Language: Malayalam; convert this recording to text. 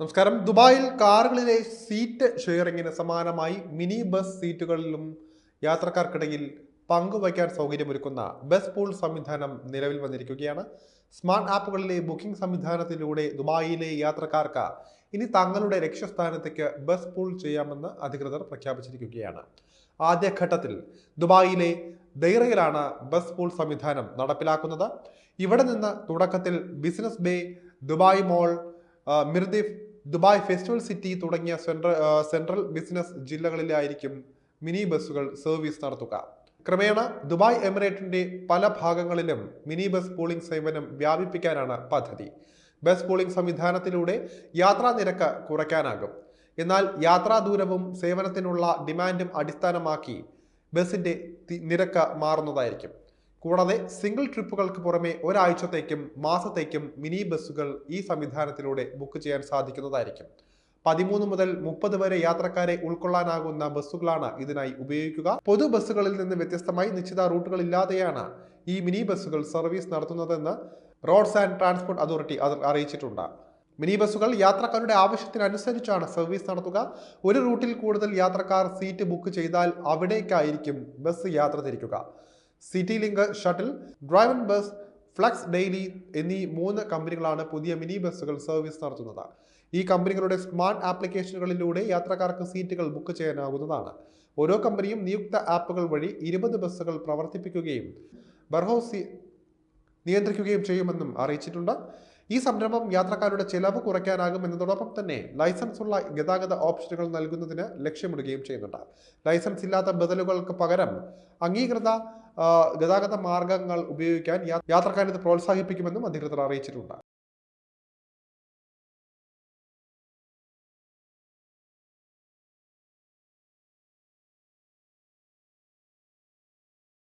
നമസ്കാരം. ദുബായിൽ കാറുകളിലെ സീറ്റ് ഷെയറിങ്ങിന് സമാനമായി മിനി ബസ് സീറ്റുകളിലും യാത്രക്കാർക്കിടയിൽ പങ്കുവയ്ക്കാൻ സൗകര്യമൊരുക്കുന്ന ബസ് പൂൾ സംവിധാനം നിലവിൽ വന്നിരിക്കുകയാണ്. സ്മാർട്ട് ആപ്പുകളിലെ ബുക്കിംഗ് സംവിധാനത്തിലൂടെ ദുബായിലെ യാത്രക്കാർക്ക് ഇനി തങ്ങളുടെ ലക്ഷ്യസ്ഥാനത്തേക്ക് ബസ് പൂൾ ചെയ്യാമെന്ന് അധികൃതർ പ്രഖ്യാപിച്ചിരിക്കുകയാണ്. ആദ്യഘട്ടത്തിൽ ദുബായിലെ ദൈറയിലാണ് ബസ് പൂൾ സംവിധാനം നടപ്പിലാക്കുന്നത്. ഇവിടെ നിന്ന് തുടക്കത്തിൽ business bay Dubai mall Mirdif Dubai festival city തുടങ്ങിയ സെൻട്രൽ സെൻട്രൽ ബിസിനസ് ജില്ലകളിലായിരിക്കും മിനി ബസ്സുകൾ സർവീസ് നടത്തുക. ക്രമേണ ദുബായ് എമിറേറ്റിന്റെ പല ഭാഗങ്ങളിലും മിനി ബസ് പൂളിംഗ് സേവനം വ്യാപിപ്പിക്കാനാണ് പദ്ധതി. ബസ് പൂളിംഗ് സംവിധാനത്തിലൂടെ യാത്രാ നിരക്ക് കുറയ്ക്കാനാകും. എന്നാൽ യാത്രാ ദൂരവും സേവനത്തിനുള്ള ഡിമാൻഡും അടിസ്ഥാനമാക്കി ബസിന്റെ നിരക്ക് മാറുന്നതായിരിക്കും. കൂടാതെ സിംഗിൾ ട്രിപ്പുകൾക്ക് പുറമെ ഒരാഴ്ചത്തേക്കും മാസത്തേക്കും മിനി ബസ്സുകൾ ഈ സംവിധാനത്തിലൂടെ ബുക്ക് ചെയ്യാൻ സാധിക്കുന്നതായിരിക്കും. പതിമൂന്ന് മുതൽ മുപ്പത് വരെ യാത്രക്കാരെ ഉൾക്കൊള്ളാനാകുന്ന ബസ്സുകളാണ് ഇതിനായി ഉപയോഗിക്കുക. പൊതു ബസ്സുകളിൽ നിന്ന് വ്യത്യസ്തമായി നിശ്ചിത റൂട്ടുകൾ ഇല്ലാതെയാണ് ഈ മിനി ബസ്സുകൾ സർവീസ് നടത്തുന്നതെന്ന് റോഡ്സ് ആൻഡ് ട്രാൻസ്പോർട്ട് അതോറിറ്റി അത് അറിയിച്ചിട്ടുണ്ട്. മിനി ബസ്സുകൾ യാത്രക്കാരുടെ ആവശ്യത്തിനനുസരിച്ചാണ് സർവീസ് നടത്തുക. ഒരു റൂട്ടിൽ കൂടുതൽ യാത്രക്കാർ സീറ്റ് ബുക്ക് ചെയ്താൽ അവിടേക്കായിരിക്കും ബസ് യാത്ര തിരിക്കുക. City link shuttle driven bus flux daily എന്നീ മൂന്ന് കമ്പനികളാണ് പുതിയ മിനി ബസ്സുകൾ സർവീസ് നടത്തുന്നത്. ഈ കമ്പനികളുടെ സ്മാർട്ട് ആപ്ലിക്കേഷനുകളിലൂടെ യാത്രക്കാർക്ക് സീറ്റുകൾ ബുക്ക് ചെയ്യാനാകുന്നതാണ്. ഓരോ കമ്പനിയും നിയുക്ത ആപ്പുകൾ വഴി ഇരുപത് ബസ്സുകൾ പ്രവർത്തിപ്പിക്കുകയും ബർഹോസി നിയന്ത്രിക്കുകയും ചെയ്യുമെന്നും അറിയിച്ചിട്ടുണ്ട്. ഈ സംരംഭം യാത്രക്കാരുടെ ചെലവ് കുറയ്ക്കാനാകും എന്നതോടൊപ്പം തന്നെ ലൈസൻസ് ഉള്ള ഗതാഗത ഓപ്ഷനുകൾ നൽകുന്നതിന് ലക്ഷ്യമിടുകയും ചെയ്യുന്നുണ്ട്. ലൈസൻസ് ഇല്ലാത്ത ബദലുകൾക്ക് പകരം അംഗീകൃത ഗതാഗത മാർഗങ്ങൾ ഉപയോഗിക്കാൻ യാത്രക്കാരെ പ്രോത്സാഹിപ്പിക്കുമെന്നും അധികൃതർ അറിയിച്ചിട്ടുണ്ട്.